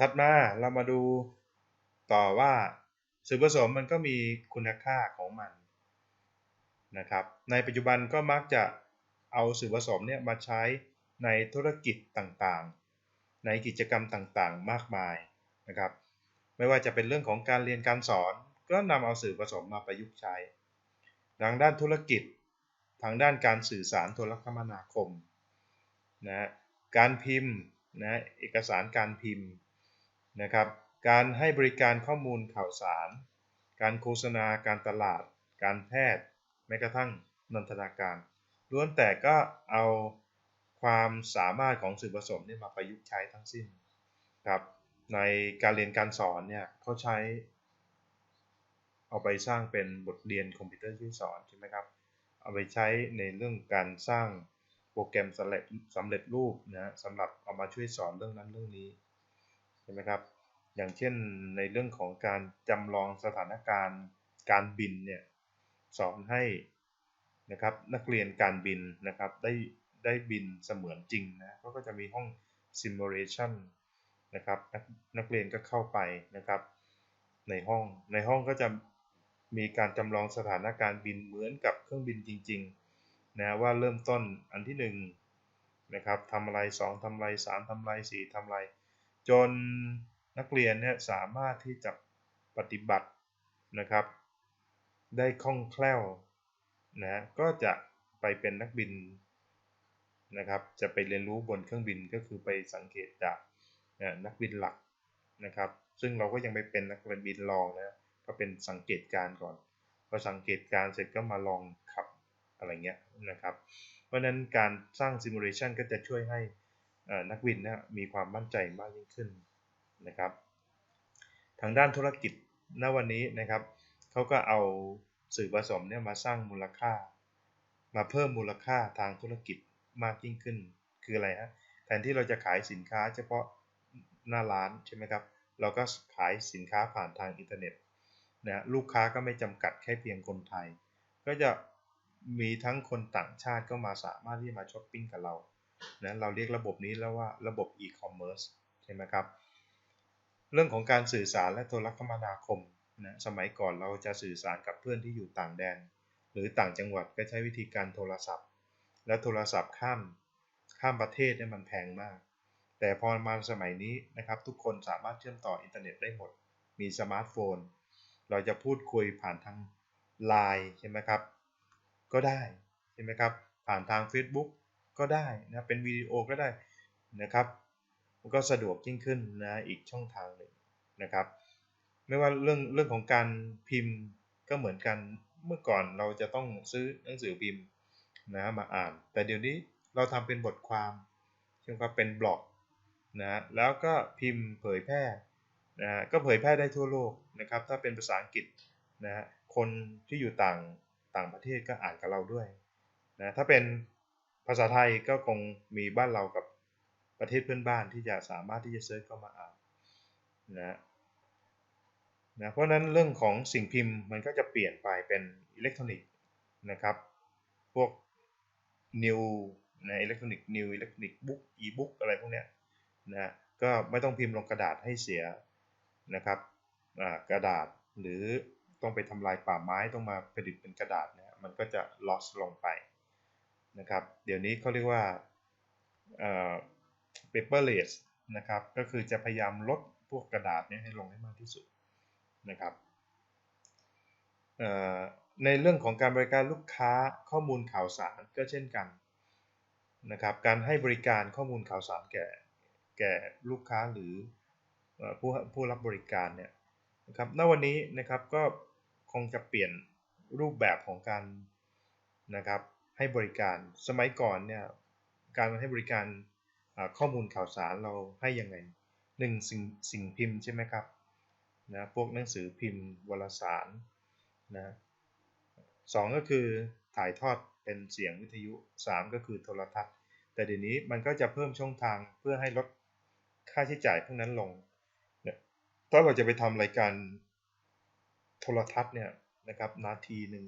ถัดมาเรามาดูต่อว่าสื่อผสมมันก็มีคุณค่าของมันนะครับ ในปัจจุบันก็มักจะเอาสื่อผสมเนี่ยมาใช้ในธุรกิจต่างๆ ในกิจกรรมต่างๆ มากมายนะครับ ไม่ว่าจะเป็นเรื่องของการเรียนการสอน ก็นำเอาสื่อผสมมาประยุกต์ใช้ ทางด้านธุรกิจ ทางด้านการสื่อสารโทรคมนาคมนะการพิมพ์นะเอกสารการพิมพ์ นะครับ การให้บริการข้อมูลข่าวสาร การโฆษณา การตลาด การแพทย์ แม้กระทั่งนันทนาการ ล้วนแต่ก็เอาความสามารถของสื่อผสมนี่มาประยุกต์ใช้ทั้งสิ้นครับในการเรียนการสอนเนี่ยเขาใช้ เอาไปสร้างเป็นบทเรียนคอมพิวเตอร์ช่วยสอนใช่ไหมครับ เอาไปใช้ในเรื่องการสร้างโปรแกรมสำเร็จสำเร็จรูปนะสำหรับเอามาช่วยสอนเรื่องนั้นเรื่องนี้ใช่ไหมครับ อย่างเช่นในเรื่องของการจำลองสถานการณ์การบินเนี่ยสอนให้นะครับนักเรียนการบินนะครับได้ได้บินเสมือนจริงนะเขาก็จะมีห้อง simulation นะครับนนักเรียนก็เข้าไปนะครับในห้องในห้องก็จะมีการจำลองสถานการณ์บินเหมือนกับเครื่องบินจริงๆนะว่าเริ่มต้นอันที่1นนะครับทำอะไร 2ทำอะไร 3ทำอะไร 4ทำอะไร จน นักเรียนเนี่ยสามารถที่จะปฏิบัตินะครับ ได้คล่องแคล่วนะก็จะไปเป็นนักบินนะครับจะไปเรียนรู้บนเครื่องบินก็คือไปสังเกตจากนักบินหลักนะครับซึ่งเราก็ยังไม่เป็นนักบินรองนะก็เป็นสังเกตการก่อนพอสังเกตการเสร็จก็มาลองขับอะไรเงี้ยนะครับ เพราะนั้นการสร้างซิมูเลชันก็จะช่วยให้นักบินนะมีความมั่นใจมากยิ่งขึ้น นะครับ ทางด้านธุรกิจณวันนี้นะครับเขาก็เอาสื่อผสมเนี่ยมาสร้างมูลค่า มาเพิ่มมูลค่าทางธุรกิจมากยิ่งขึ้น คืออะไรฮะแทนที่เราจะขายสินค้าเฉพาะหน้าร้านใช่ไหมครับ เราก็ขายสินค้าผ่านทางอินเทอร์เน็ตนะลูกค้าก็ไม่จำกัดแค่เพียงคนไทย ก็จะมีทั้งคนต่างชาติก็มาสามารถที่มาช้อปปิ้งกับเรานะเราเรียกระบบนี้แล้วว่าระบบอีคอมเมิร์ซใช่ไหมครับ เรื่องของการสื่อสารและโทรคมนาคมนะสมัยก่อนเราจะสื่อสารกับเพื่อนที่อยู่ต่างแดน หรือต่างจังหวัดก็ใช้วิธีการโทรศัพท์ และโทรศัพท์ข้ามข้ามประเทศเนี่ยมันแพงมาก แต่พอมาสมัยนี้นะครับทุกคนสามารถเชื่อมต่ออินเทอร์เน็ตได้หมด มีสมาร์ทโฟน เราจะพูดคุยผ่านทาง Line ใช่ไหมครับ ก็ได้ใช่ไหมครับผ่านทาง Facebook ก็ได้นะเป็นวิดีโอก็ได้นะครับ มันก็สะดวกยิ่งขึ้นนะอีกช่องทางหนึ่งนะครับ ไม่ว่าเรื่องเรื่องของการพิมพ์ก็เหมือนกันเมื่อก่อนเราจะต้องซื้อหนังสือพิมพ์นะมาอ่าน แต่เดี๋ยวนี้เราทำเป็นบทความเช่นว่าเป็นบล็อกนะแล้วก็พิมพ์เผยแพร่นะก็เผยแพร่ได้ทั่วโลกนะครับ ถ้าเป็นภาษาอังกฤษนะคนที่อยู่ต่างต่างประเทศก็อ่านกับเราด้วยนะถ้าเป็นภาษาไทยก็คงมีบ้านเรากับ ประเทศเพื่อนบ้านที่จะสามารถที่จะเซิร์ชเข้ามาอ่านนะนะเพราะนั้นเรื่องของสิ่งพิมพ์มันก็จะเปลี่ยนไปเป็นอิเล็กทรอนิกส์นะครับ พวก new ในอิเล็กทรอนิกส์ new อิเล็กทรอนิกส์บุ๊กอีบุ๊กอะไรพวกเนี้ยนะก็ไม่ต้องพิมพ์ลงกระดาษให้เสียนะครับกระดาษหรือต้องไปทำลายป่าไม้ต้องมาผลิตเป็นกระดาษเนี่ยมันก็จะ loss ลงไปนะครับ เดี๋ยวนี้เขาเรียกว่า paperless นะครับ ก็คือจะพยายามลดพวกกระดาษนี้ให้ลงให้มากที่สุดนะครับในเรื่องของการบริการลูกค้าข้อมูลข่าวสารก็เช่นกันนะครับ การให้บริการข้อมูลข่าวสารแก่แก่ลูกค้าหรือผู้ผู้รับบริการเนี่ยนะครับ ณ วันนี้นะครับก็คงจะเปลี่ยนรูปแบบของการนะครับให้บริการ สมัยก่อนเนี่ยการให้บริการ ข้อมูลข่าวสารเราให้ยังไงหนึ่งสิ่งสิ่งพิมพ์ใช่ไหมครับนะพวกหนังสือพิมพ์วารสารนะสองก็คือถ่ายทอดเป็นเสียงวิทยุ 3 ก็คือโทรทัศน์ แต่เดี๋ยวนี้มันก็จะเพิ่มช่องทางเพื่อให้ลดค่าใช้จ่ายพวกนั้นลงเนี่ยถ้าเราจะไปทำรายการโทรทัศน์เนี่ยนะครับนาทีหนึ่ง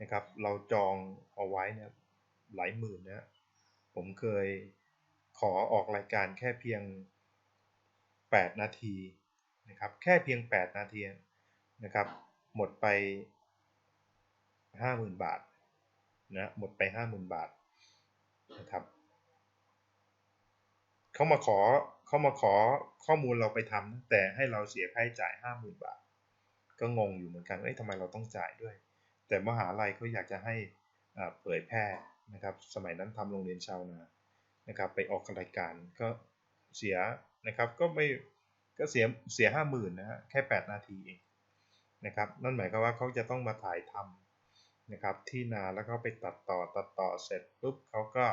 นะครับเราจองเอาไว้เนี่ยหลายหมื่นนะผมเคย ขอออกรายการแค่เพียง 8 นาทีนะครับแค่เพียง 8 นาทีนะครับหมดไป 50,000 บาทนะหมดไป 50,000 บาทนะครับเขามาขอเขามาขอข้อมูลเราไปทำแต่ให้เราเสียค่าใช้จ่าย 50,000 บาท ก็งงอยู่เหมือนกันเอ้ยทำไมเราต้องจ่ายด้วย แต่มหาลัยเขาอยากจะให้เผยแพร่นะครับสมัยนั้นทำโรงเรียนชาวนา นะครับไปออกรายการก็เสียนะครับก็ไม่ก็เสียเสียห้าหมื่นนะฮะแค่ 8 นาทีเองนะครับนั่นหมายความว่าเขาจะต้องมาถ่ายทำนะครับที่นาแล้วก็ไปตัดต่อตัดต่อเสร็จปุ๊บเขาก็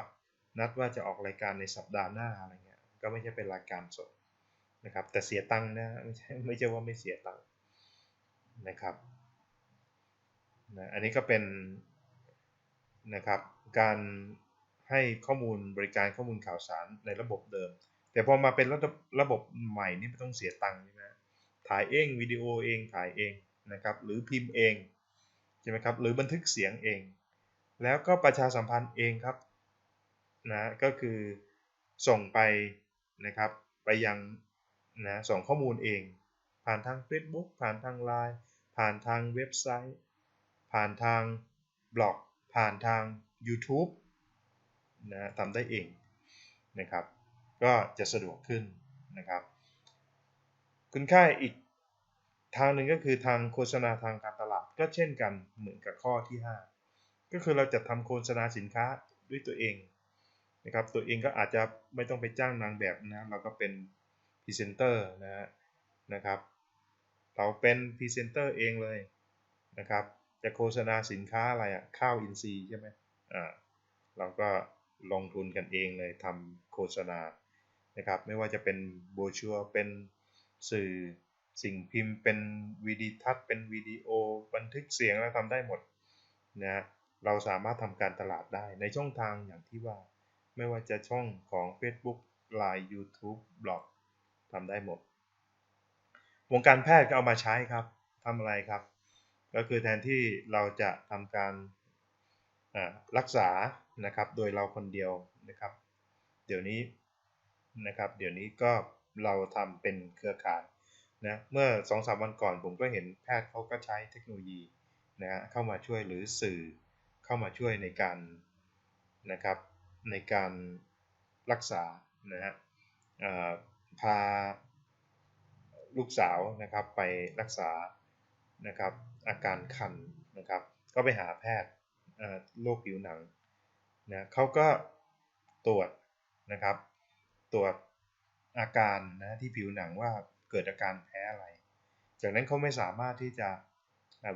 นัดว่าจะออกรายการในสัปดาห์หน้าอะไรเงี้ยก็ไม่ใช่เป็นรายการสดนะครับแต่เสียตังค์นะไม่ใช่ไม่ใช่ว่าไม่เสียตังค์นะครับนะอันนี้ก็เป็นนะครับการ ให้ข้อมูลบริการข้อมูลข่าวสารในระบบเดิม แต่พอมาเป็นระบบระบบใหม่นี่ไม่ต้องเสียตังค์ใช่ไหมถ่ายเองวิดีโอเองถ่ายเองนะครับหรือพิมพ์เองใช่ไหมครับหรือบันทึกเสียงเอง แล้วก็ประชาสัมพันธ์เองครับนะก็คือส่งไปนะครับไปยังนะส่งข้อมูลเอง ผ่านทาง Facebook ผ่านทาง Line ผ่านทางเว็บไซต์ ผ่านทางบล็อก ผ่านทาง YouTube นะทำได้เองนะครับ ก็จะสะดวกขึ้นนะครับ คุณค่าอีกทางหนึ่งก็คือทางโฆษณาทางการตลาดก็เช่นกันเหมือนกับข้อที่ 5 ก็คือเราจะทำโฆษณาสินค้าด้วยตัวเองนะครับ ตัวเองก็อาจจะไม่ต้องไปจ้างนางแบบนะเราก็เป็นพรีเซนเตอร์นะนะครับ เราเป็นพรีเซนเตอร์เองเลยนะครับ จะโฆษณาสินค้าอะไรอะข้าวอินทรีย์ใช่ไหมอ่าเราก็ ลงทุนกันเองเลยทำโฆษณานะครับ ไม่ว่าจะเป็นโบชัวเป็นสื่อสิ่งพิมพ์เป็นวิดีทัศน์เป็นวิดีโอ บันทึกเสียงแล้วทำได้หมดนะเราสามารถทำการตลาดได้ในช่องทางอย่างที่ว่า ไม่ว่าจะช่องของ Facebook Line YouTube บล็อกทำได้หมด วงการแพทย์ก็เอามาใช้ครับทำอะไรครับ ก็คือแทนที่เราจะทำการ รักษานะครับโดยเราคนเดียวนะครับ เดี๋ยวนี้นะครับ เดี๋ยวนี้ก็เราทำเป็นเครือข่ายนะเมื่อ2อสวันก่อนผมก็เห็นแพทย์เขาก็ใช้เทคโนโลยีนะฮะเข้ามาช่วยหรือสื่อเข้ามาช่วยในการนะครับในการรักษานะฮะพาลูกสาวนะครับไปรักษานะครับอาการคันนะครับ ก็ไปหาแพทย์ โรคผิวหนังนะเขาก็ตรวจนะครับ ตรวจอาการนะที่ผิวหนังว่าเกิดอาการแพ้อะไร จากนั้นเขาไม่สามารถที่จะ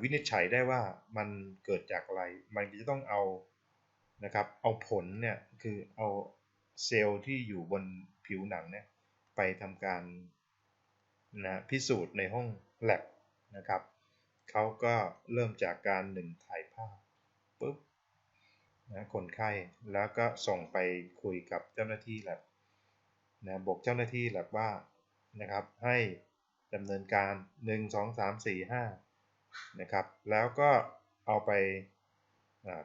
วินิจฉัยได้ว่ามันเกิดจากอะไร มันจะต้องเอานะครับเอาผลเนี่ยคือเอาเซลล์ที่อยู่บนผิวหนังเนี่ยไปทำการนะพิสูจน์ในห้องแลบนะครับเขาก็เริ่มจากการหนึ่งถ่ายภาพ นะคนไข้แล้วก็ส่งไปคุยกับเจ้าหน้าที่แลบนะบอกเจ้าหน้าที่แลบว่านะครับให้ดำเนินการ 1 2 3 4 5นะครับแล้วก็เอาไป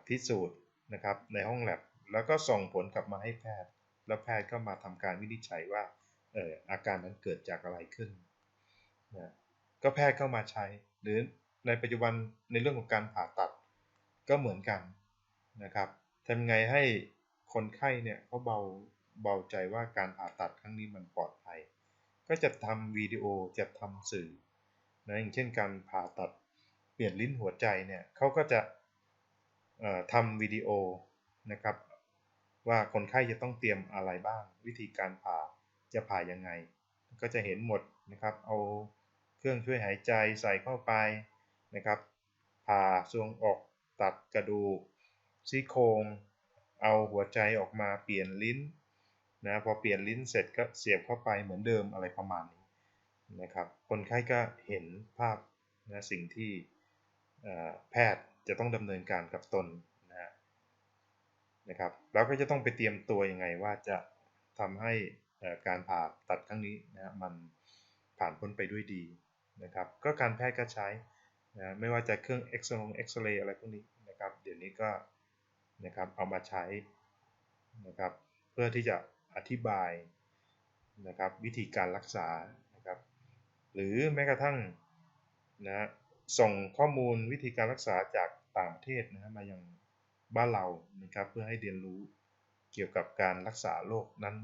พิสูจน์นะครับในห้องแลบแล้วก็ส่งผลกลับมาให้แพทย์ แล้วแพทย์ก็มาทำการวินิจฉัยว่าเอออาการนั้นเกิดจากอะไรขึ้นนะก็แพทย์เข้ามาใช้ หรือในปัจจุบันในเรื่องของการผ่าตัดก็เหมือนกัน นะครับทำไงให้คนไข้เนี่ยเขาเบาเบาใจว่าการผ่าตัดครั้งนี้มันปลอดภัย ก็จะทำวิดีโอจะทำสื่อนะอย่างเช่นการผ่าตัดเปลี่ยนลิ้นหัวใจเนี่ยเขาก็จะทำวิดีโอนะครับ ว่าคนไข้จะต้องเตรียมอะไรบ้าง วิธีการผ่าจะผ่ายังไง ก็จะเห็นหมดนะครับ เอาเครื่องช่วยหายใจใส่เข้าไปนะครับ ผ่าซวงอกตัดกระดูก ซี่โครงเอาหัวใจออกมาเปลี่ยนลิ้นนะพอเปลี่ยนลิ้นเสร็จก็เสียบเข้าไปเหมือนเดิมอะไรประมาณนี้นะครับคนไข้ก็เห็นภาพนะสิ่งที่แพทย์จะต้องดำเนินการกับตนนะนะครับเราก็จะต้องไปเตรียมตัวยังไงว่าจะทำให้การผ่าตัดครั้งนี้นะมันผ่านพ้นไปด้วยดีนะครับก็การแพทย์ก็ใช้นะไม่ว่าจะเครื่องเอ็กซเอ็กซเรย์อะไรพวกนี้นะครับเดี๋ยวนี้ก็ นะครับเอามาใช้นะครับเพื่อที่จะอธิบายนะครับวิธีการรักษานะครับหรือแม้กระทั่งนะฮะส่งข้อมูลวิธีการรักษาจากต่างประเทศนะฮะมายังบ้านเรานะครับเพื่อให้เรียนรู้เกี่ยวกับการรักษาโรคนั้น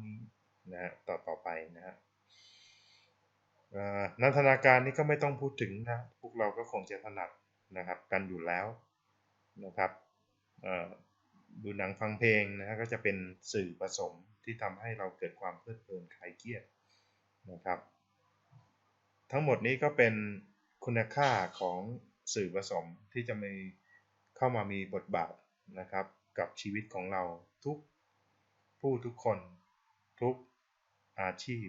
นะฮะต่อต่อไปนะฮะนันทนาการนี่ก็ไม่ต้องพูดถึงนะพวกเราก็คงจะถนัดนะครับกันอยู่แล้วนะครับเอ่อ ดูหนังฟังเพลงนะฮะก็จะเป็นสื่อผสมที่ทำให้เราเกิดความเพลิดเพลินคลายเครียดนะครับ ทั้งหมดนี้ก็เป็นคุณค่าของสื่อผสมที่จะมีเข้ามามีบทบาทนะครับกับชีวิตของเราทุกผู้ทุกคนทุกอาชีพ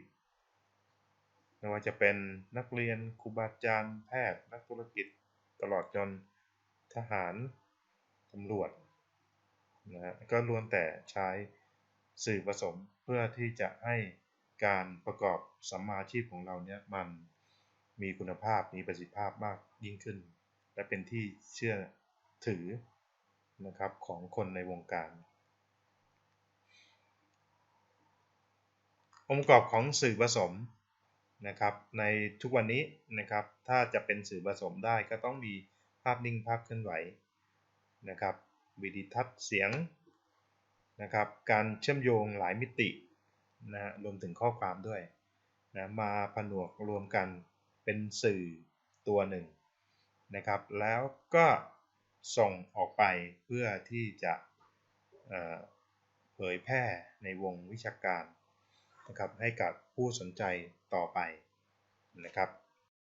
ไม่ว่าจะเป็นนักเรียนครูบาอาจารย์แพทย์ นักธุรกิจตลอดจนทหารตำรวจ นะฮะก็ล้วนแต่ใช้สื่อผสมเพื่อที่จะให้การประกอบสัมมาอาชีพของเราเนี่ยมันมีคุณภาพมีประสิทธิภาพมากยิ่งขึ้น และเป็นที่เชื่อถือนะครับของคนในวงการ องค์ประกอบของสื่อผสมนะครับในทุกวันนี้นะครับถ้าจะเป็นสื่อผสมได้ก็ต้องมีภาพนิ่งภาพเคลื่อนไหวนะครับ วิดีทัศน์เสียงนะครับ การเชื่อมโยงหลายมิตินะฮะรวมถึงข้อความด้วยนะมาผนวกรวมกันเป็นสื่อตัวหนึ่งนะครับ แล้วก็ส่งออกไปเพื่อที่จะเผยแพร่ในวงวิชาการนะครับให้กับผู้สนใจต่อไปนะครับ